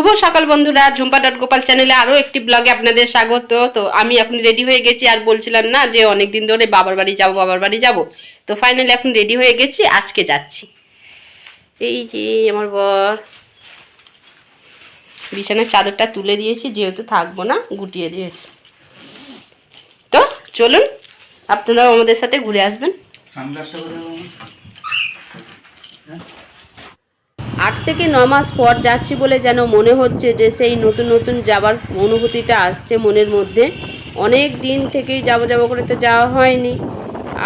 শুভ সকাল বন্ধুরা, ঝুম্পা ডট গোপাল চ্যানেলে আরও একটি ব্লগে আপনাদের স্বাগত। তো আমি এখন রেডি হয়ে গেছি, আর বলছিলাম না যে অনেক দিন ধরে বাবার বাড়ি যাব, বাবার বাড়ি যাব। তো ফাইনালি এখন রেডি হয়ে গেছি, আজকে যাচ্ছি। এই যে আমার বর। বিছানার চাদরটা তুলে দিয়েছি, যেহেতু থাকব না, গুটিয়ে দিয়েছি। তো চলুন, আপনারাও আমাদের সাথে ঘুরে আসবেন সানগ্লাসটা করে দাও আমার। আট থেকে ন মাস পর যাচ্ছি বলে যেন মনে হচ্ছে যে সেই নতুন নতুন যাবার অনুভূতিটা আসছে মনের মধ্যে। অনেক দিন থেকেই যাব যাব করে তো যাওয়া হয়নি।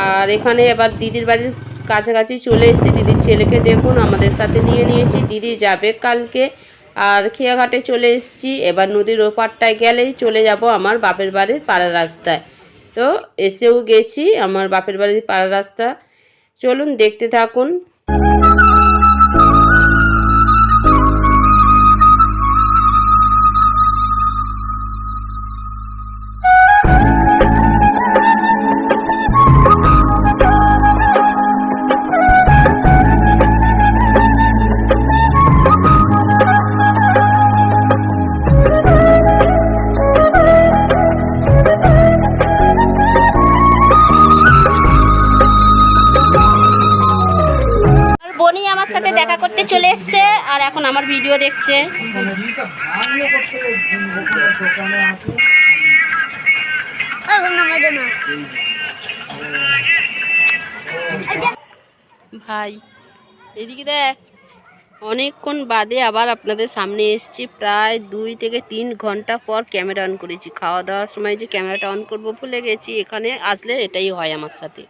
আর এখানে এবার দিদির বাড়ির কাছাকাছি চলে এসেছি। দিদির ছেলেকে দেখুন, আমাদের সাথে নিয়ে নিয়েছি। দিদি যাবে কালকে। আর খেয়াঘাটে চলে এসেছি। এবার নদীর ওপারটায় গেলেই চলে যাব আমার বাপের বাড়ির পাড়া রাস্তায়। তো এসেও গেছি আমার বাপের বাড়ির পাড়া রাস্তা। চলুন দেখতে থাকুন। করতে চলে এসছে আর এখন আমার ভিডিও দেখছে। ভাই এদিকে দেখ অনেকক্ষণ বাদে আবার আপনাদের সামনে এসেছি। প্রায় দুই থেকে তিন ঘণ্টা পর ক্যামেরা অন করেছি। খাওয়া দাওয়ার সময় যে ক্যামেরাটা অন করব ভুলে গেছি এখানে আসলে এটাই হয় আমার সাথে।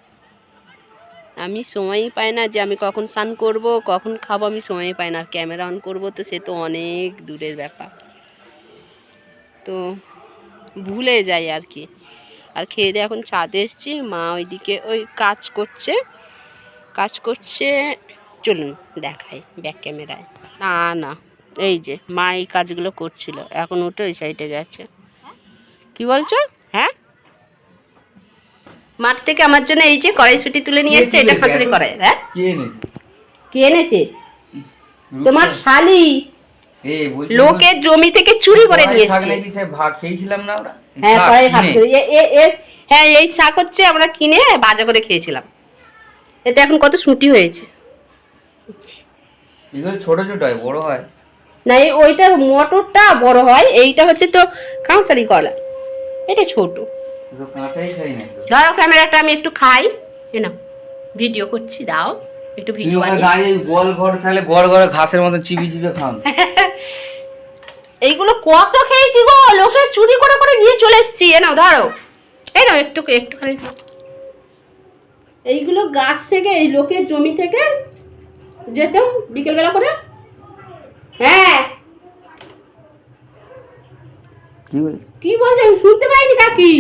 আমি সময়ই পাই না যে আমি কখন স্নান করব কখন খাব আমি সময়ই পাই না। ক্যামেরা অন করব তো সে তো অনেক দূরের ব্যাপার। তো ভুলে যাই আর কি। আর খেয়ে দিয়ে এখন ছাদে এসেছি। মা ওইদিকে ওই কাজ করছে। কাজ করছে চলুন দেখাই ব্যাক ক্যামেরায় না না এই যে মা এই কাজগুলো করছিল। এখন উঠে ওই সাইডে গেছে। কি বলছো? হ্যাঁ? মাঠ থেকে আমার জন্য এই যে কড়াইশুটি তুলে নিয়ে এসছে এটা খাসরি কড়াই হ্যাঁ? কে এনে? কে এনেছে? তোমার শালি। লোকের জমি থেকে চুরি করে নিয়ে এসছে। হ্যাঁ কড়াই ভাত হ্যাঁ এই শাক হচ্ছে আমরা কিনে বাজা করে খেয়েছিলাম। এতে এখন কত সুটি হয়েছে। এগুলো ছোট ছোট হয় বড় হয়। না এই ওইটা মটরটা বড় হয় এইটা হচ্ছে তো কাঁসারি কলা। এটা ছোট। না ধরো ক্যামেরাটা আমি একটু খাই। এ নাও ভিডিও করছি দাও। একটু ভিডিও গোল ঘর খেলে গড় গড় ঘাসের মতো চিবি চিবি খান এইগুলো কত খেয়েছি গো লোকে চুরি করে করে নিয়ে চলে এসছি। এ নাও ধরো। এই নাও একটু একটুখানি। এইগুলো গাছ থেকে এই লোকের জমি থেকে যেতাম বিকেলবেলা করে। হ্যাঁ। কি বলছে? আমি শুনতে পাইনি কাকি।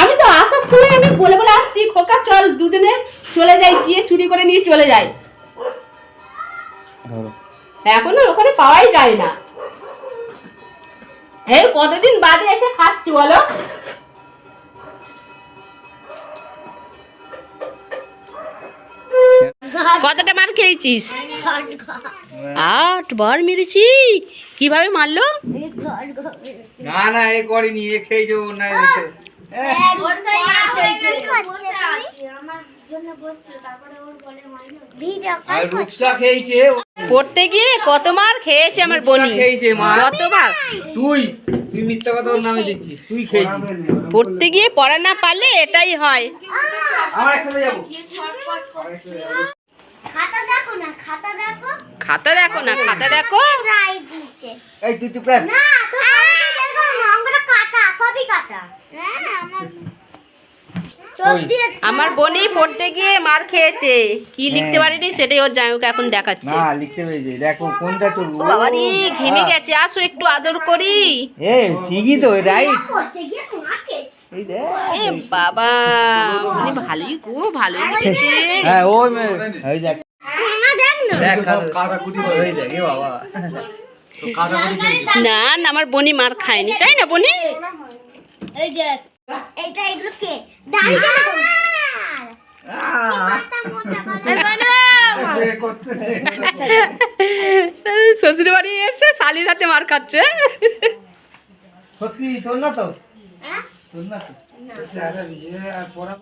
আমি তো আসার সময় আমি বলে বলে আসছি খোকা চল দুজনে চলে যাই গিয়ে চুরি করে নিয়ে চলে যাই। এখনও ওখানে পাওয়াই যায় না। এই কতদিন বাদে এসে খাচ্ছি বলো? কতটা মার খেয়েছিস? আট বার মেরেছি। কীভাবে মারলো? না না এ করিনি এ খেয়েছে না পড়তে গিয়ে কত মার খেয়েছে আমার বনি? খেয়েছে কতবার? তুই তুই মিথ্যা কথা ওর নামে দিচ্ছিস তুই খেয়েছিস। পড়তে গিয়ে পড়া না পারলে এটাই হয়। আমার একসাথে যাব। খাতা দেখো না খাতা দেখো। খাতা দেখো না খাতা দেখো। রাই দিচ্ছে। এই তুই চুপ কর। না তো কাটা সবই কাটা হ্যাঁ আমার চোখ ওই। দিয়ে আমার বনি পড়তে গিয়ে মার খেয়েছে। কি লিখতে হ্যাঁ। পারিনি সেটাই ওর জামাইকে এখন দেখাচ্ছে। না লিখতে পেরেছি। দেখো কোনটা তোর বাবা রে ঘেমে গেছে। আসো একটু আদর করি। এ ঠিকই তো রাইট। এ বাবা বনি ভালোই গো ভালোই লিখেছে। হ্যাঁ ওই দেখ। বাবা। না না আমার বনি মার খায়নি। তাই না বনি? এই দেখ। এটা এগুলো কে? দাঁড়িয়ে শ্বশুর বাড়ি এসে শালির হাতে মার খাচ্ছে। সত্যি তোর না তো? হ্যাঁ? তোর না তো?